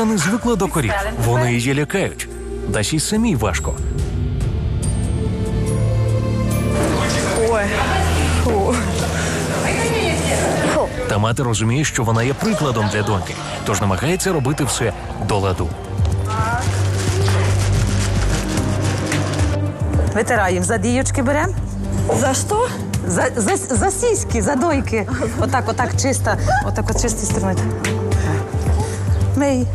Ой. Не звикла до корів. Вони її лякають. Даші самій важко. Ой. Фу. Та мати розуміє, що вона є прикладом для доньки, тож намагається робити все до ладу. Витираємо. За діючки беремо. За что? За, за, за сіськи, за дойки. Отак, отак чисто. Отак от чисті сторони. Мий.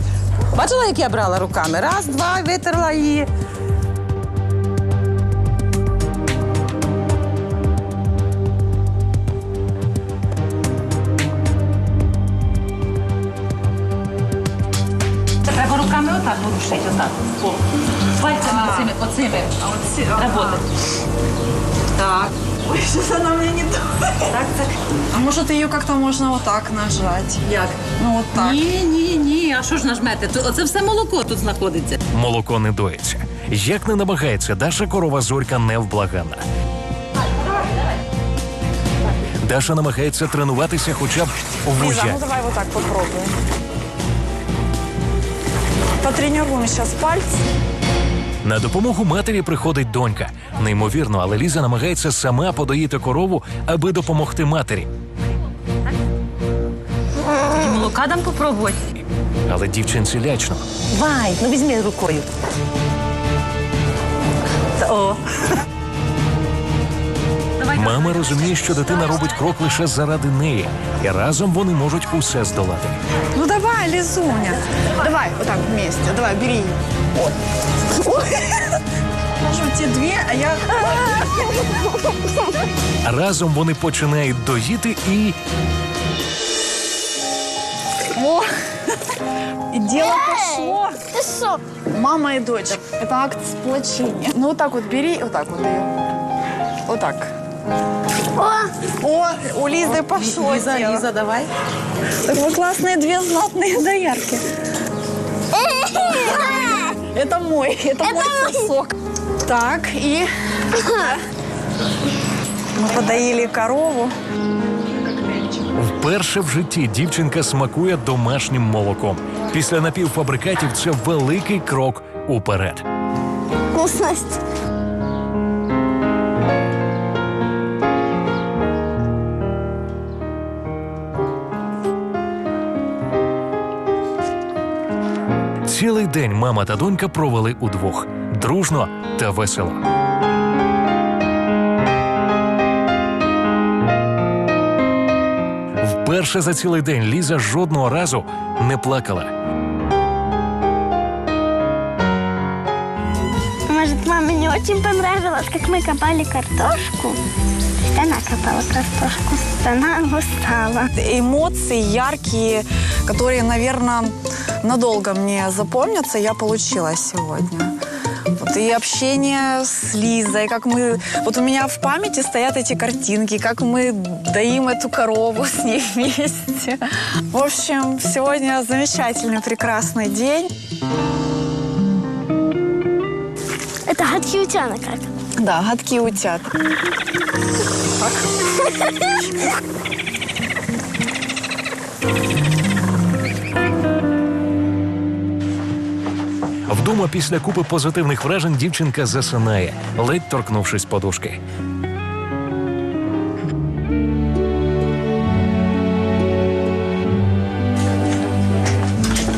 Бачила, як я брала руками? Раз, два, витерла її. Треба руками отак ворушити, отак. О. Пальцями оцими, оцими. Работать. Так. Ой, сейчас она мне не так. Так, так. А может ее как-то можно вот так нажать? Як? Ну вот так. Ні, ні, ні. А що ж нажмете? Тут- Оце все молоко тут знаходиться. Молоко не доїться. Як не намагається, Даша корова зорька невблаганна. Даша намагається тренуватися хоча б у Лиза, ну давай вот так попробуем. Потренируем сейчас пальцы. На допомогу матері приходить донька. Неймовірно, але Ліза намагається сама подоїти корову, аби допомогти матері. І молока дам попробувати. Але дівчинці лячно. Вай, ну візьми рукою. О, Мама розуміє, що дитина робить крок лише заради неї, і разом вони можуть усе здолати. Ну давай, Лизуня. Давай, вот так вместе. Давай, бери. Ой. Ой. Кажу, ті дві, а я. Разом вони починають доїти і. О! І діло пошло. Ты что? Мама и дочь. Это акт сплочения. Ну, вот так вот бери, вот отак от вот так. Вот так. О, О, у Лизы пошло Ліза, дело. Ліза, давай. Так вы классные две знатные доярки. Это мой, это, мой сосок. Так, и мы подоили корову. вперше в житті дівчинка смакує домашнім молоком. Після напівфабрикатів це великий крок уперед. вкусность. Цілий день мама та донька провели удвох дружно та весело. Вперше за цілий день Ліза жодного разу не плакала. Может, маме не очень понравилось, как мы копали картошку? То есть она копала картошку, она устала. Эмоции яркие, которые, наверное, надолго мне запомнятся, я получила сегодня. Вот и общение с Лизой, как мы... Вот у меня в памяти стоят эти картинки, как мы доим эту корову с ней вместе. В общем, сегодня замечательный, прекрасный день. Это гадкий утенок как? Да, гадкие утят. Вдома після купи позитивних вражень дівчинка засинає, ледь торкнувшись подушки.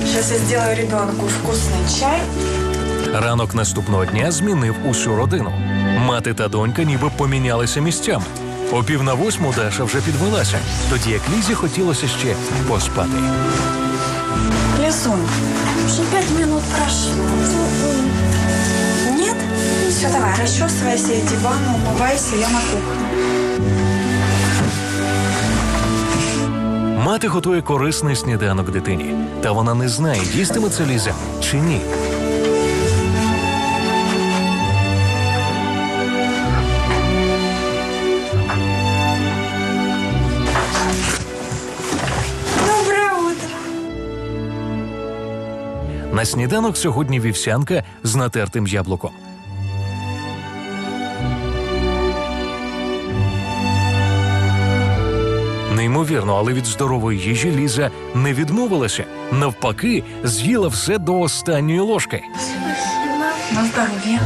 Сейчас я сделаю ребенку вкусный чай. Ранок наступного дня змінив усю родину. Мати та донька ніби помінялися місцями. О пів на восьму Даша вже підвелася, тоді як Лізі хотілося ще поспати. Лизунь, уже пять минут прошло. Нет? Все, давай, расчесывайся, иди в ванну, умывайся, я на кухню. Мати готує корисний сніданок дитині, та вона не знає, їстиме це Ліза чи ні. На сніданок сьогодні вівсянка з натертим яблуком. Неймовірно, але від здорової їжі Ліза не відмовилася. Навпаки, з'їла все до останньої ложки. На здоровье.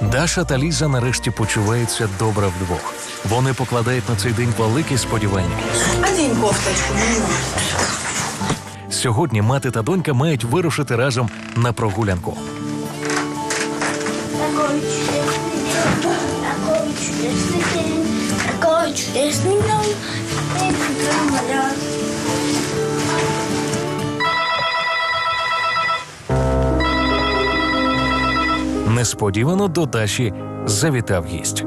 Даша та Ліза нарешті почуваються добре вдвох. Вони покладають на цей день великі сподівання. Одень кофточку. Сьогодні мати та донька мають вирушити разом на прогулянку. Такой чудесный день, такой чудесный день, такой чудесный день. И прямо Несподівано до Даші завітав гість.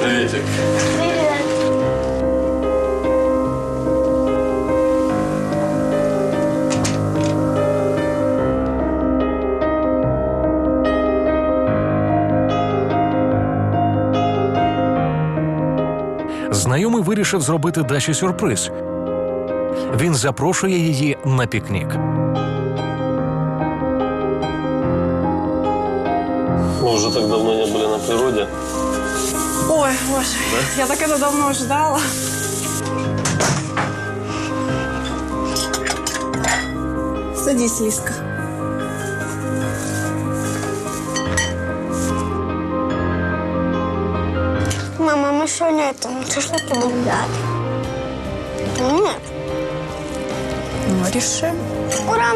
Приветик. Знайомий вирішив зробити Даші сюрприз. Він запрошує її на пікнік. Мы уже так давно не были на природе. Ой, боже, я так это давно ждала. Садись, Лиска. Сегодня это, ну, шашлыки будем делать? Нет. Ну, решим. Ура!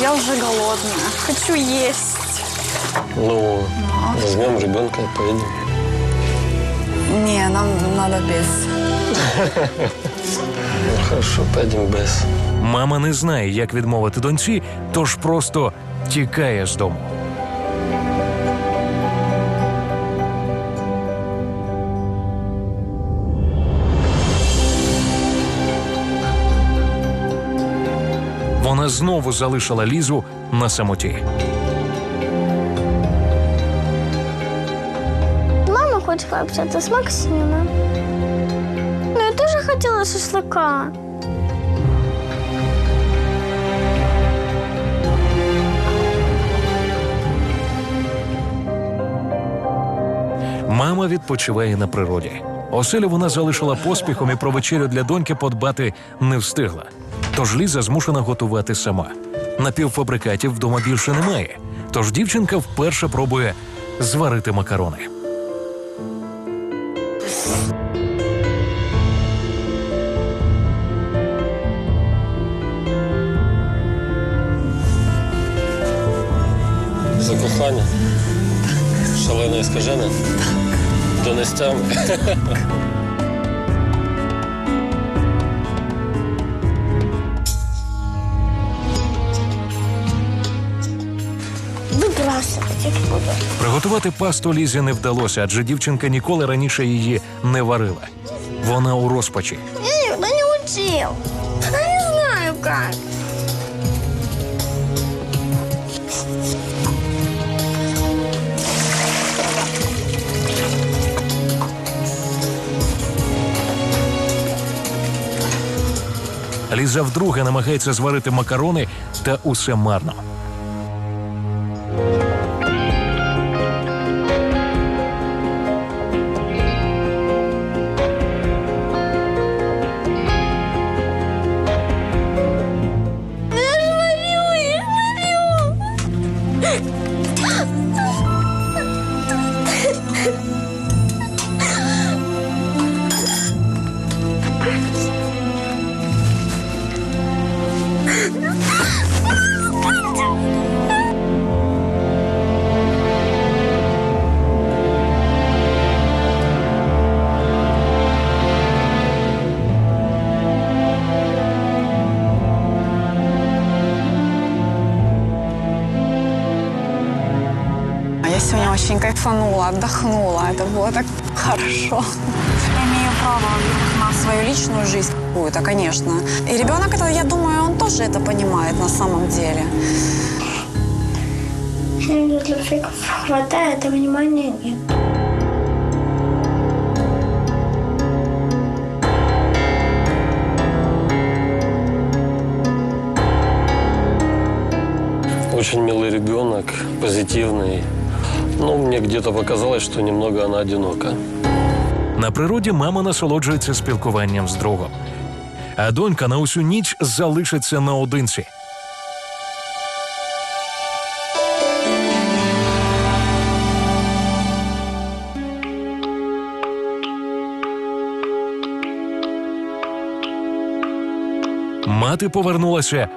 Я уже голодная. Хочу есть. Ну, возьмем ребенка и поедем. Не, нам надо без. Ну, хорошо, поедем без. Мама не знає, як відмовити доньці, тож просто тікає з дому. Вона знову залишила лізу на самоті. Мама хочет пообщаться с Максимом. Хотела шашлыка. Мама відпочиває на природі. Оселю вона залишила поспіхом і про вечерю для доньки подбати не встигла. Тож Ліза змушена готувати сама. Напівфабрикатів вдома більше немає. Тож дівчинка вперше пробує зварити макарони. Закохання. Шалене і скажене. Буду. Приготувати пасту Лізі не вдалося, адже дівчинка ніколи раніше її не варила. Вона у розпачі. Я не учил. Я не знаю как. Ліза вдруге намагається зварити макарони, та усе марно. Отдохнула. Это было так хорошо. Я имею право на свою личную жизнь какую-то, конечно. И ребенок это, я думаю, он тоже это понимает на самом деле. Для фриков хватает, а внимания нет. Очень милый ребенок, позитивный. Но мне где-то показалось, что немного она одинока. На природі мама насолоджується спілкуванням з другом, а донька на усю ніч залишиться наодинці. Мати повернулася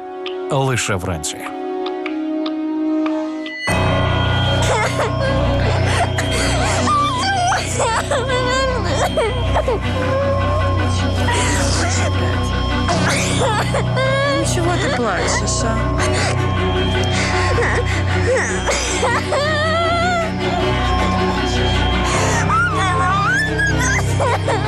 лише вранці. Ну чего ты плачешь, а? Ha ha ha!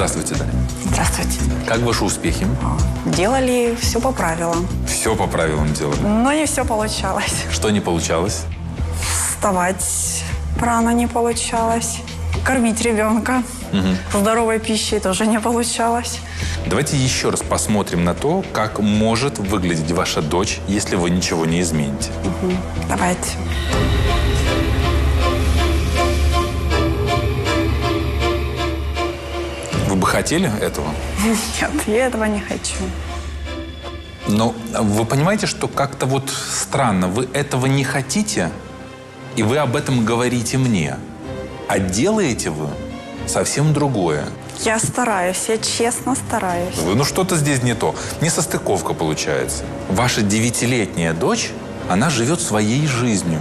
Здравствуйте, Дарья. Здравствуйте. Как ваши успехи? Делали все по правилам. Все по правилам делали. Но не все получалось. Что не получалось? Вставать рано не получалось. Кормить ребенка здоровой пищей тоже не получалось. Давайте еще раз посмотрим на то, как может выглядеть ваша дочь, если вы ничего не измените. Давайте. Вы хотели этого? Нет, я этого не хочу. Но вы понимаете, что как-то вот странно. Вы этого не хотите, и вы об этом говорите мне. А делаете вы совсем другое. Я стараюсь, я честно стараюсь. Вы, Ну что-то здесь не то. Несостыковка получается. Ваша девятилетняя дочь, она живет своей жизнью.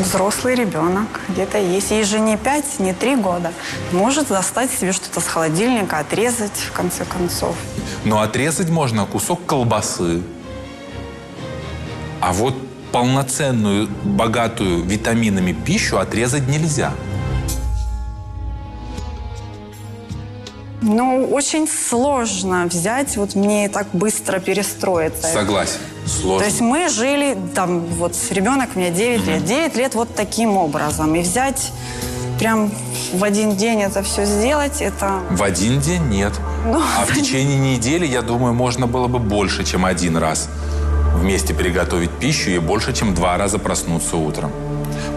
Взрослый ребенок, где-то есть. Ей же не пять, не три года. Может достать себе что-то с холодильника, отрезать, в конце концов. Но отрезать можно кусок колбасы. А вот полноценную, богатую витаминами пищу отрезать нельзя. Ну, очень сложно взять, вот мне так быстро перестроиться. Согласен. Сложно. То есть мы жили, там, вот ребенок мне 9 лет, 9 лет вот таким образом. И взять прям в один день это все сделать, это... В один день нет. Ну. А в течение недели, я думаю, можно было бы больше, чем один раз вместе приготовить пищу и больше, чем два раза проснуться утром.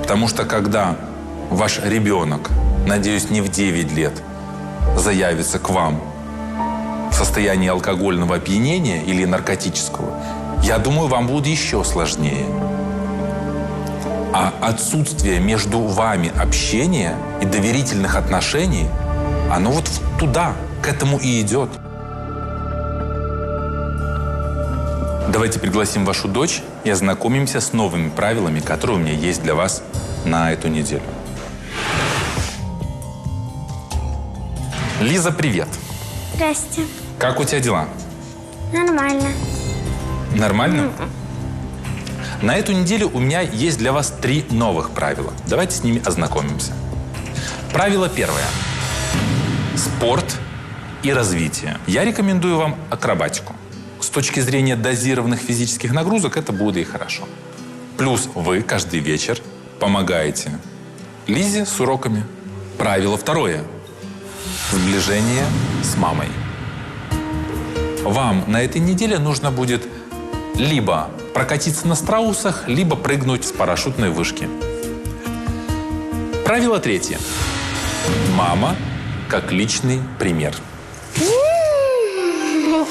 Потому что когда ваш ребенок, надеюсь, не в 9 лет, заявится к вам в состоянии алкогольного опьянения или наркотического, я думаю, вам будет еще сложнее. А отсутствие между вами общения и доверительных отношений, оно вот туда, к этому и идет. Давайте пригласим вашу дочь и ознакомимся с новыми правилами, которые у меня есть для вас на эту неделю. Лиза, привет. Здрасте. Как у тебя дела? Нормально. Нормально? На эту неделю у меня есть для вас три новых правила. Давайте с ними ознакомимся. Правило первое. Спорт и развитие. Я рекомендую вам акробатику. С точки зрения дозированных физических нагрузок это будет и хорошо. Плюс вы каждый вечер помогаете Лизе с уроками. Правило второе. Сближение с мамой. Вам на этой неделе нужно будет либо прокатиться на страусах, либо прыгнуть с парашютной вышки. Правило третье. Мама как личный пример.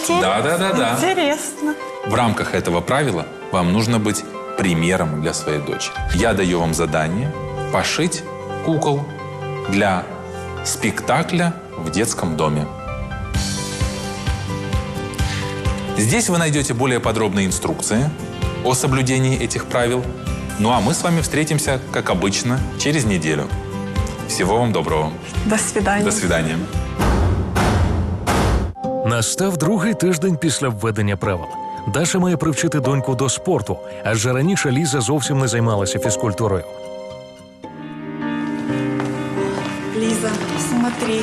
Да, да, да, да. Интересно. В рамках этого правила вам нужно быть примером для своей дочери. Я даю вам задание пошить кукол для спектакля в детском доме. Здесь вы найдете более подробные инструкции о соблюдении этих правил. Ну а мы с вами встретимся, как обычно, через неделю. Всего вам доброго. До свидания. До свидания. Настав другий тиждень після введення правил. Даша має привчити доньку до спорту, адже раніше Ліза зовсім не займалася фізкультурою. Лиза, смотри,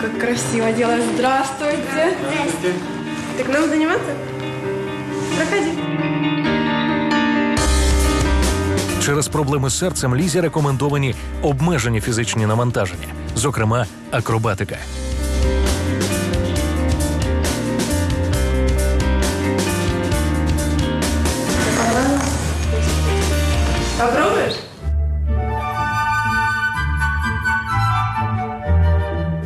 как красиво делаешь. Здравствуйте. Так нам заниматься? Проходи. Через проблеми з серцем Лізі рекомендовані обмежені фізичні навантаження, зокрема акробатика. Попробуешь?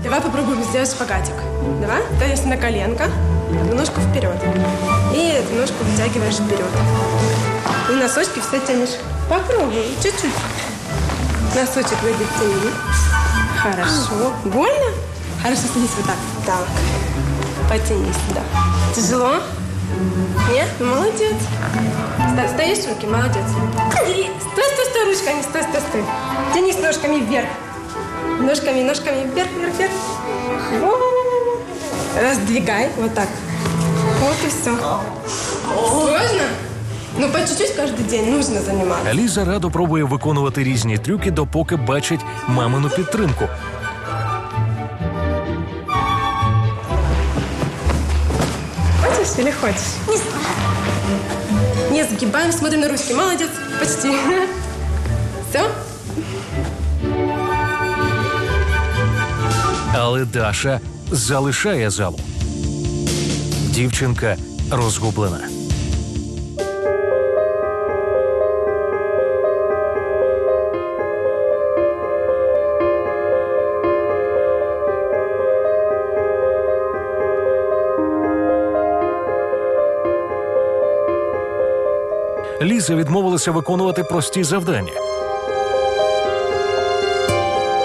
Давай попробуем сделать шпагатик. Давай, то есть на коленко, ножку вперед. И эту ножку вытягиваешь вперед. И носочки все тянешь. Попробуй, чуть-чуть. Носочек выйдет тяни. Хорошо. Больно? Хорошо, садись вот так. Так. Потянись сюда. Тяжело? Нет? Ну, молодец. Ста- Стоишь руки, молодец. И стой, стой, стой, ручками, стой, стой, стой. Тянись ножками вверх. Ножками, ножками вверх, вверх, вверх. Раздвигай, вот так. Вот и все. Сложно? Ну, по чуть-чуть каждый день нужно заниматься. Ліза радо пробує виконувати різні трюки, допоки бачить мамину підтримку. Хочешь или хочешь? Не знаю. Не сгибаем, смотрим на ручки. Молодец, почти. Все? Але Даша залишає залу. Дівчинка розгублена. Ліза відмовилася виконувати прості завдання.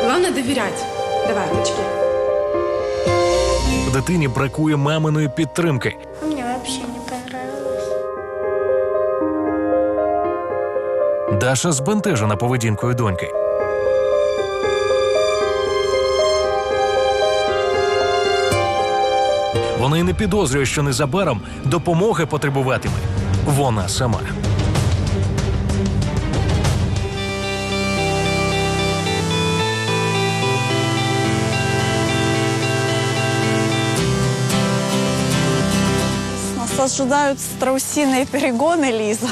Главное доверять. Давай, ручки. Дитині бракує маминої підтримки. Мне вообще не понравилось. Даша збентежена поведінкою доньки. Вона й не підозрює, що незабаром допомоги потребуватиме вона сама. Нас ожидают страусиные перегоны, Лиза.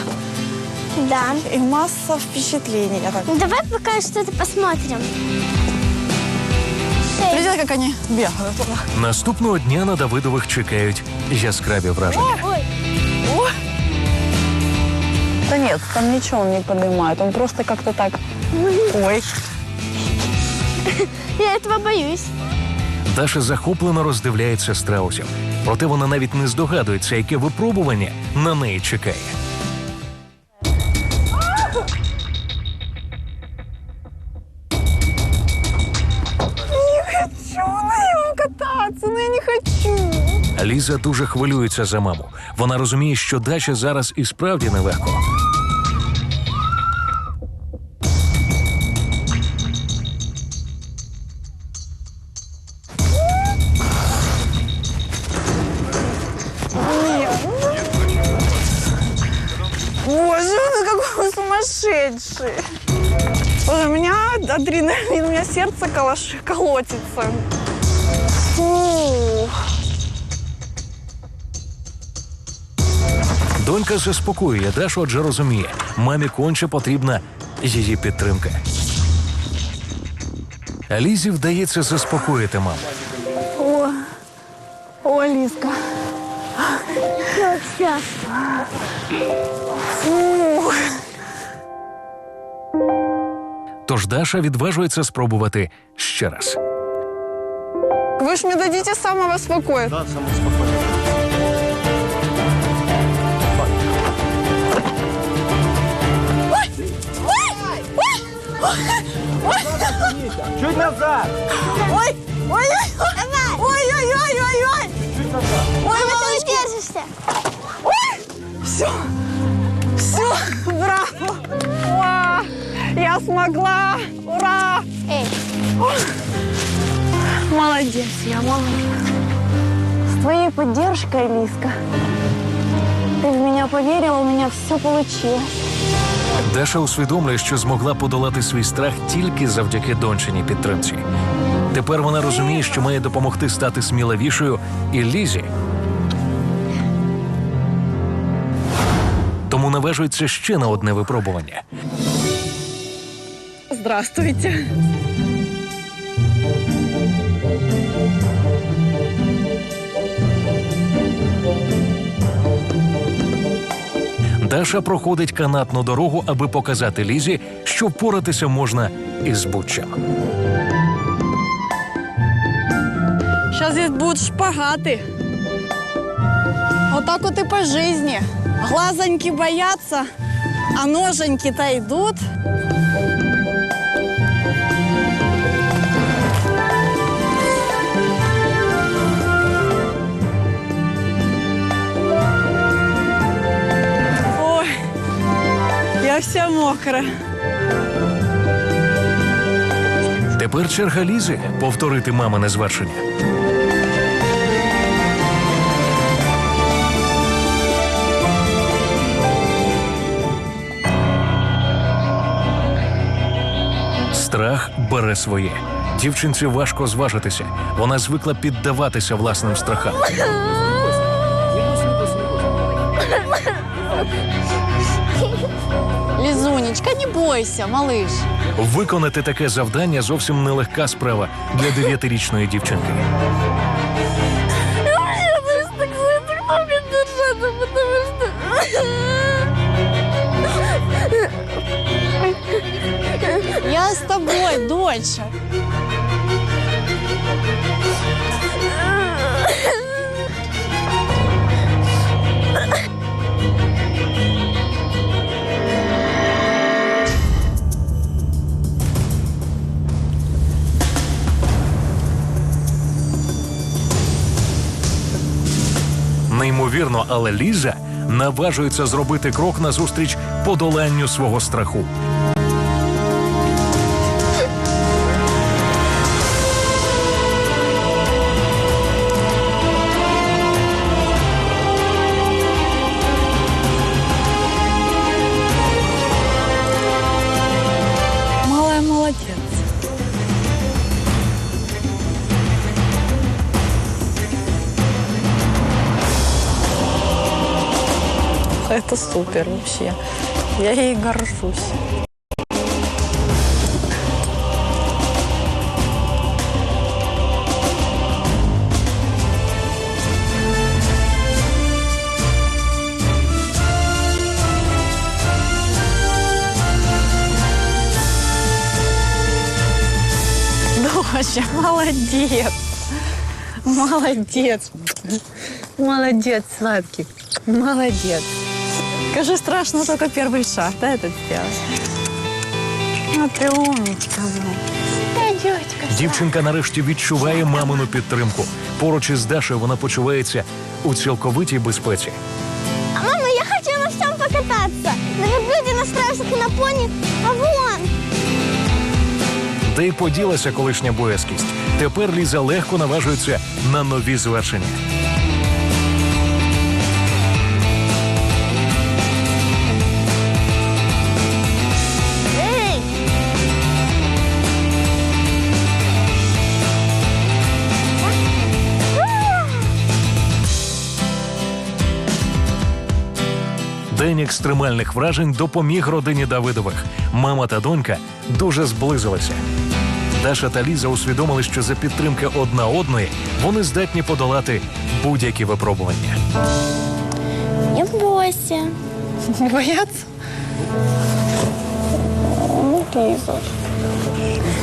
Да. И масса впечатлений. Я так- Ну, давай пока что-то посмотрим. Видела, как они бегают туда? Наступного дня на Давидових чекають яскраві враження. Да нет, там ничего он не поднимает. Он просто как-то так... Ой. Я этого боюсь. Даша захоплено роздивляється страусів. Проте вона навіть не здогадується, яке випробування на неї чекає. Хочу. Ліза дуже хвилюється за маму. Вона розуміє, що Дача зараз і справді нелегко. Сердце колош... колотится. Фу. Донька заспокоює Дашу, адже розуміє, мамі конче потрібна її підтримка. А Лізі вдається заспокоїти маму. О, о, Лизка. Все. Фу. Тож Даша відважується спробувати ще раз. Ви ж мені дадите самого спокою. Да. Чуть назад! Ой, ой, ой, ой, ой, ой, ой, ой! Чуть назад! Ой, вы держишься! Ой! Все! Все! Браво! Ура! Я смогла, ура. Эй, Молодец, я молодец. С твоей поддержкой, Лиска, ты в меня поверила, у меня все получилось. Даша усвідомлює, що змогла подолати свій страх тільки завдяки дончиній підтримці. Тепер вона розуміє, що має допомогти стати сміливішою і Лізі. Тому наважується ще на одне випробування. Здравствуйте. Даша проходить канатну дорогу, аби показати Лізі, що впоратися можна із будь-чим. Сейчас здесь будут шпагаты. Вот так вот и по жизни. Глазоньки боятся, а ноженьки-то идут. Ой, я вся. Тепер черга Лізи повторити мамине звершення. Страх бере своє. Дівчинці важко зважитися. Вона звикла піддаватися власним страхам. Лизунечка, не бойся, малыш. Виконати таке завдання зовсім нелегка справа для дев'ятирічної дівчинки. Я з так. Я с тобой, доча. Неймовірно, але Ліза наважується зробити крок назустріч подоланню свого страху. Это супер вообще. Я ей горжусь. Доча, молодец. Молодец. Молодец, сладкий. Молодец. Скажи, страшно только первый шаг, да, этот сделать? Ну, ты умничка, Я девочка. Дівчинка нарешті відчуває мамину підтримку. Поруч із Дашею вона почувається у цілковитій безпеці. А мама, я хочу на всем покататься. На верблюде, на страусах и на пони. А вон. Де й поділася колишня боязкість. Тепер Ліза легко наважується на нові звершення. День екстремальних вражень допоміг родині Давидових. Мама та донька дуже зблизилися. Даша та Ліза усвідомили, що за підтримки одна одної вони здатні подолати будь-які випробування. Не бойся. Не бояться?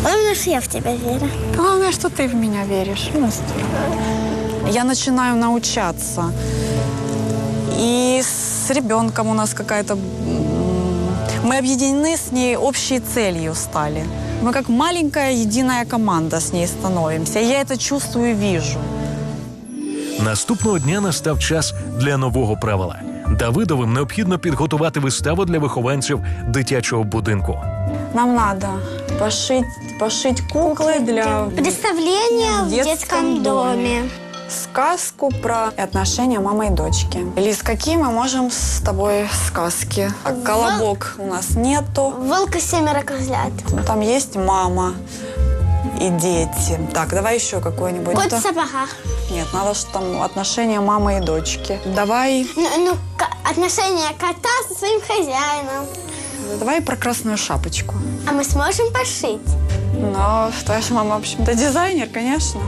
Главное, что я в тебя верю. Главное, что ты в меня веришь. Ну. Я начинаю научаться. И с ребенком у нас какая-то... м, Мы объединены с ней общей целью стали. Мы как маленькая единая команда с ней становимся. Я это чувствую и вижу. Наступного дня настав час для нового правила. Давидовим необхідно підготувати виставу для вихованців дитячого будинку. Нам надо пошить, пошить куклы для Представление в детском детском доме. Сказку про отношения мамы и дочки. Лиз, какие мы можем с тобой сказки? А Колобок у нас нету. Волк и семеро козлят. Ну, Там есть мама и дети. Так, давай еще какой-нибудь. Кот в сапогах. Нет, надо, что там отношения мамы и дочки. Давай, Ну, ну, к- отношение кота со своим хозяином. давай про красную шапочку. А мы сможем пошить? Но твоя же мама, в общем-то, дизайнер, конечно.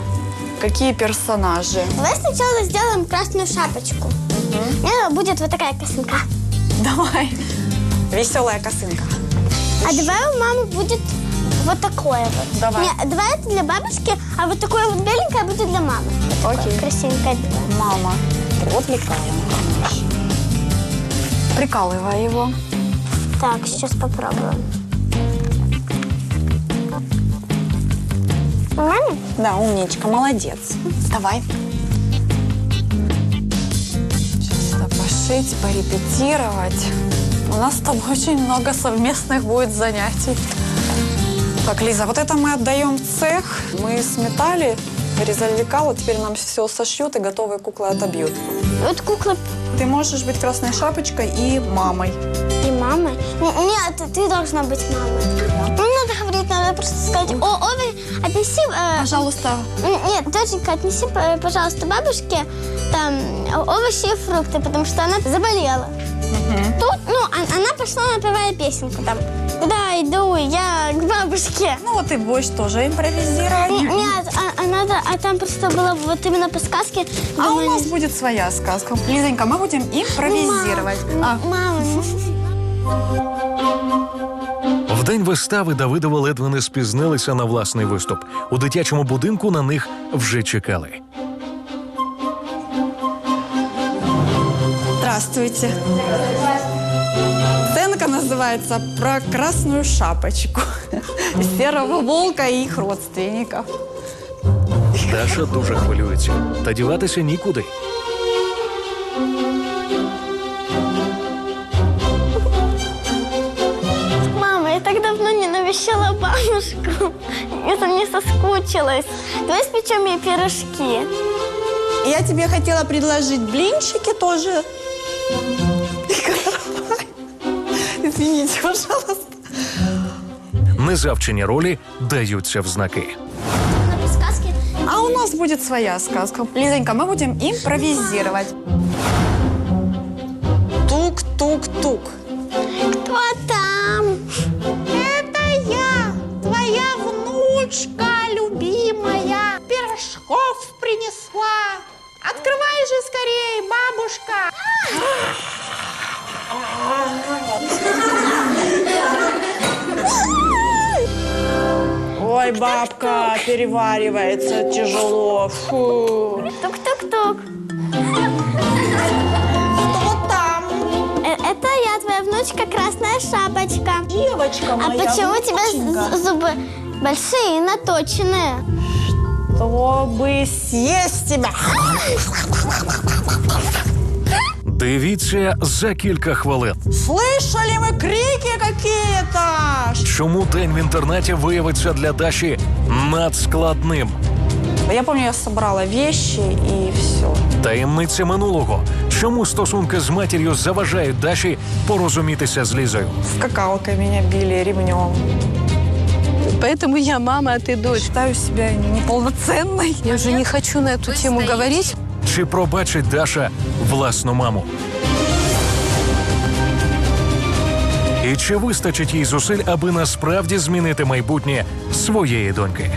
Какие персонажи? Давай сначала сделаем красную шапочку. У меня будет вот такая косынка. Давай. Веселая косынка. А давай у мамы будет вот такое вот. Давай. Не, давай это для бабушки, а вот такое вот беленькое будет для мамы. Вот Окей. Красивенькое. Мама. Вот прикалывай. Прикалывай его. Так, сейчас попробуем. Нормально? Да, умничка, молодец. Давай. Сейчас надо пошить, порепетировать. У нас с тобой очень много совместных будет занятий. Так, Лиза, вот это мы отдаем в цех. Мы сметали, вырезали лекало, теперь нам все сошьют и готовые куклы отобьют. Вот кукла Ты можешь быть красной шапочкой и мамой. и мамы. Н- Нет, ты должна быть мамой. Просто сказать, о, Ове, отнеси... э, Пожалуйста. Нет, доченька, отнеси, п- пожалуйста, бабушке там овощи и фрукты, потому что она заболела. Тут, ну, а- она пошла напевая песенку там. Куда иду я к бабушке? Ну вот и борщ тоже импровизировать. Н- Нет, а, а надо, а там просто было вот именно по сказке. А у нас будет своя сказка. Лизонька, мы будем импровизировать. А, Мама, ну, В день вистави Давидова ледве не спізнилися на власний виступ. У дитячому будинку на них вже чекали. Здравствуйте. Сценка называется «Про красную шапочку». Серого волка и их родственников. Даша дуже хвилюється. Та діватися нікуди. Не навещала бабушку. Я за ней соскучилась. Давай спечем ей пирожки. Я тебе хотела предложить блинчики тоже. Извините, пожалуйста. Незавчені ролі даються в знаки. А у нас будет своя сказка. Лизонька, мы будем импровизировать. Тук-тук-тук. Внучка любимая, пирожков принесла. Открывай же скорее, бабушка. Ой, бабка, переваривается тяжело. Фу. Тук-тук-тук. Кто там? Э, Это я, твоя внучка Красная Шапочка. Девочка А моя. почему у тебя зубы большие и наточенные? Чтобы съесть тебя. Дивіться за кілька хвилин. Слышали мы крики какие-то? Чому день в інтернаті виявиться для Даші надскладним? Я помню, я собрала вещи и все. Таємниця минулого. Чому стосунки з матір'ю заважають Даші порозумітися з Лізою? Скакалкой меня били ремнем. Поэтому я мама, а ты дочь. Считаю себя неполноценной. Я уже не хочу на эту тему говорить. Чи пробачить Даша власну маму? І чи вистачить їй зусиль, аби насправді змінити майбутнє своєї доньки?